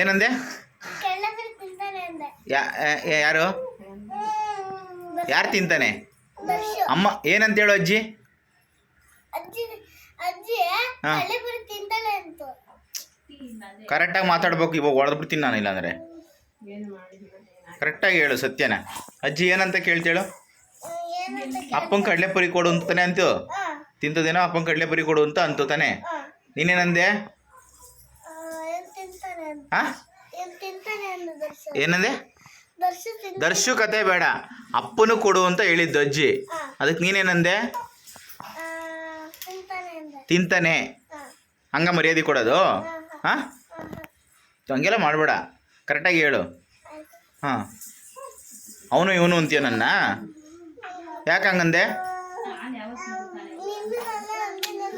ಏನಂದೆ? ಯಾರು? ಯಾರು ತಿಂತಾನೆ? ಅಮ್ಮ ಏನಂತ ಹೇಳು ಅಜ್ಜಿ? ಕರೆಕ್ಟಾಗಿ ಮಾತಾಡ್ಬೇಕು ಇವಾಗ ಹೊಡೆದ್ಬಿಡ್ತೀನಿ ನಾನು ಇಲ್ಲಾಂದ್ರೆ. ಕರೆಕ್ಟಾಗಿ ಹೇಳು ಸತ್ಯನ. ಅಜ್ಜಿ ಏನಂತ ಕೇಳ್ತೇಳು ಅಪ್ಪನ ಕಡಲೆ ಕಡಲೆಪುರಿ ಕೊಡು ಅಂತ ತಾನೆ ಅಂತು? ತಿಂತದೇನೋ ಅಪ್ಪನ ಕಡಲೆಪುರಿ ಕೊಡು ಅಂತ ಅಂತ ತಾನೆ? ನೀನೇನಂದೆ? ಏನಂದೆ? ದರ್ಶು ಕತೆ ಬೇಡ. ಅಪ್ಪನು ಕೊಡು ಅಂತ ಹೇಳಿದ್ದು ಅಜ್ಜಿ. ಅದಕ್ಕೆ ನೀನೇನಂದೆ? ತಿಂತಾನೆ. ಹಂಗ ಮರ್ಯಾದೆ ಕೊಡೋದು? ಹಾಂ? ಹಂಗೆಲ್ಲ ಮಾಡಬೇಡ. ಕರೆಕ್ಟಾಗಿ ಹೇಳು. ಹಾಂ. ಅವನು ಇವನು ಅಂತೀಯ ನನ್ನ? ಯಾಕೆ ಹಂಗಂದೆ?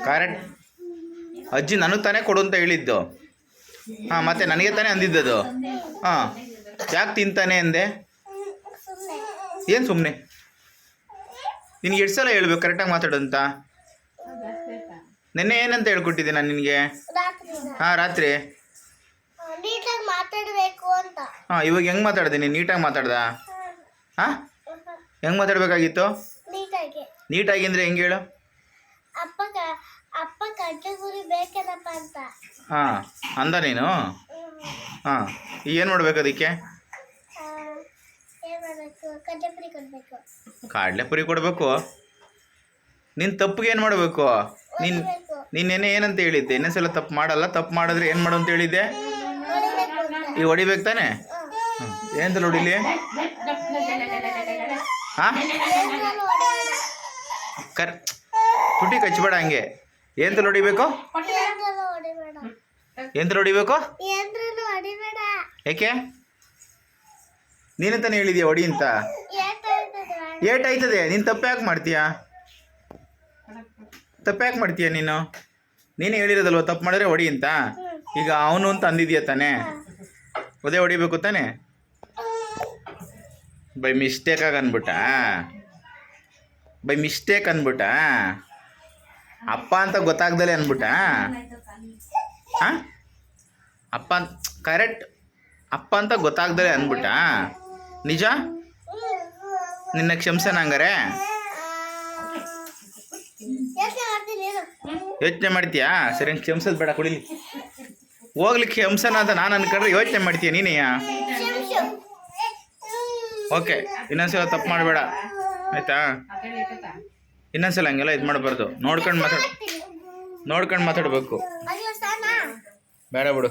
ಕರೆಕ್ಟ್. ಅಜ್ಜಿ ನನಗೆ ತಾನೇ ಕೊಡು ಅಂತ ಹೇಳಿದ್ದು. ಹಾಂ ಮತ್ತೆ ನನಗೆ ತಾನೇ ಅಂದಿದ್ದದು. ಹಾಂ ಯಾಕೆ ತಿಂತಾನೆ ಅಂದೆ? ಏನು ಸುಮ್ಮನೆ ನಿನಗೆ ಎಷ್ಟು ಸಲ ಹೇಳ್ಬೇಕು? ಕರೆಕ್ಟಾಗಿ ಮಾತಾಡು ಅಂತ. ನಿನ್ನೆ ಏನಂತ ಹೇಳ್ಕೊಟ್ಟಿದ್ದೆ ನಾನು ನಿನಗೆ? ಹಾಂ ರಾತ್ರಿ. ನೀಟಾಗಿ ಮಾತಾಡಬೇಕು ಅಂತ ಹಾಂ ಇವಾಗ ಹೆಂಗೆ ಮಾತಾಡ್ದೆ ನೀನು? ನೀಟಾಗಿ ಮಾತಾಡ್ದ? ಹಾಂ? ಹೆಂಗ್ ಮಾತಾಡಬೇಕಾಗಿತ್ತು? ನೀಟಾಗಿ ಅಂದ್ರೆ ಹೆಂಗೆ ಹೇಳು? ಹಾಂ. ಅಂದ ನೀನು ಹಾಂ ಏನು ಮಾಡ್ಬೇಕು ಅದಕ್ಕೆ? ಕಾಡಲೆ ಏನ್ ಮಾಡ್ಬೇಕು ಕಡ್ಲೆ ಪುರಿ ಕೊಡ್ಬೇಕು. ನಿನ್ನ ತಪ್ಪಿಗೆ ಏನು ಮಾಡಬೇಕು? ನಿನ್ನ ನಿನ್ನೆನೆ ನೀನು ನೆನೆ ಏನಂತ ಹೇಳಿದ್ದೆ? ಇನ್ನೊಂದ್ಸಲ ತಪ್ಪು ಮಾಡಲ್ಲ, ತಪ್ಪು ಮಾಡಿದ್ರೆ ಏನು ಮಾಡು ಅಂತ ಹೇಳಿದ್ದೆ? ಈ ಹೊಡಿಬೇಕು ತಾನೆ. ಏನಂತ ಹೊಡಿಲಿ? ಹಾಂ? ಕರ್ ತುಟಿ ಕಚ್ಬೇಡ ಹಂಗೆ. ಏನಂತ ಹೊಡಿಬೇಡ ಎಂತ ಹೊಡಿಬೇಕು? ಏಕೆ? ನೀನಂತಾನೆ ಹೇಳಿದ್ಯಾ ಹೊಡಿ ಅಂತ? ಏಟಾಯ್ತದೆ. ಏಟ್ ಆಯ್ತದೆ ನೀನು ತಪ್ಪು ಯಾಕೆ ಮಾಡ್ತೀಯಾ? ತಪ್ಪು ಯಾಕೆ ಮಾಡ್ತೀಯ ನೀನು? ನೀನೇ ಹೇಳಿರೋದಲ್ವ ತಪ್ಪು ಮಾಡಿದ್ರೆ ಹೊಡಿ ಅಂತ? ಈಗ ಅವನು ಅಂತ ಅಂದಿದ್ಯಾ ತಾನೆ? ಅದೇ ಹೊಡಿಬೇಕು ತಾನೆ? ಬೈ ಮಿಸ್ಟೇಕಾಗಿ ಅಂದ್ಬಿಟ್ಟ? By mistake ಅಂದ್ಬಿಟ್ಟ? ಅಪ್ಪ ಅಂತ ಗೊತ್ತಾಗ್ದಲೇ ಅಂದ್ಬಿಟ್ಟ? ಹಾಂ? ಅಪ್ಪ ಕರೆಕ್ಟ್ ಅಪ್ಪ ಅಂತ ಗೊತ್ತಾಗ್ದರೆ ಅಂದ್ಬಿಟ್ಟ. ನಿಜ? ನಿನ್ನ ಕ್ಷಮಿಸೋಣ ಹಂಗಾರೆ ಯೋಚ್ನೆ ಮಾಡ್ತೀಯಾ? ಸರಿ ಕ್ಷಮಿಸೋದು ಬೇಡ, ಕುಡಿಲಿ. ಹೋಗ್ಲಿಕ್ಕೆ ಕ್ಷಮಿಸೋಣ ಅಂತ ನಾನು ಅನ್ಕೊಂಡ್ರೆ ಯೋಚನೆ ಮಾಡ್ತೀಯ ಕ್ಷಮಿಸು ಓಕೆ, ಇನ್ನೊಂದ್ಸಲ ತಪ್ಪು ಮಾಡಬೇಡ. ಆಯ್ತಾ? ಇನ್ನೊಂದ್ಸಲ ಹಂಗೆಲ್ಲ ಇದು ಮಾಡಬಾರ್ದು ನೋಡ್ಕೊಂಡು ಮಾತಾಡ. ನೋಡ್ಕೊಂಡು ಮಾತಾಡಬೇಕು. ಬೇಡ ಬಿಡು.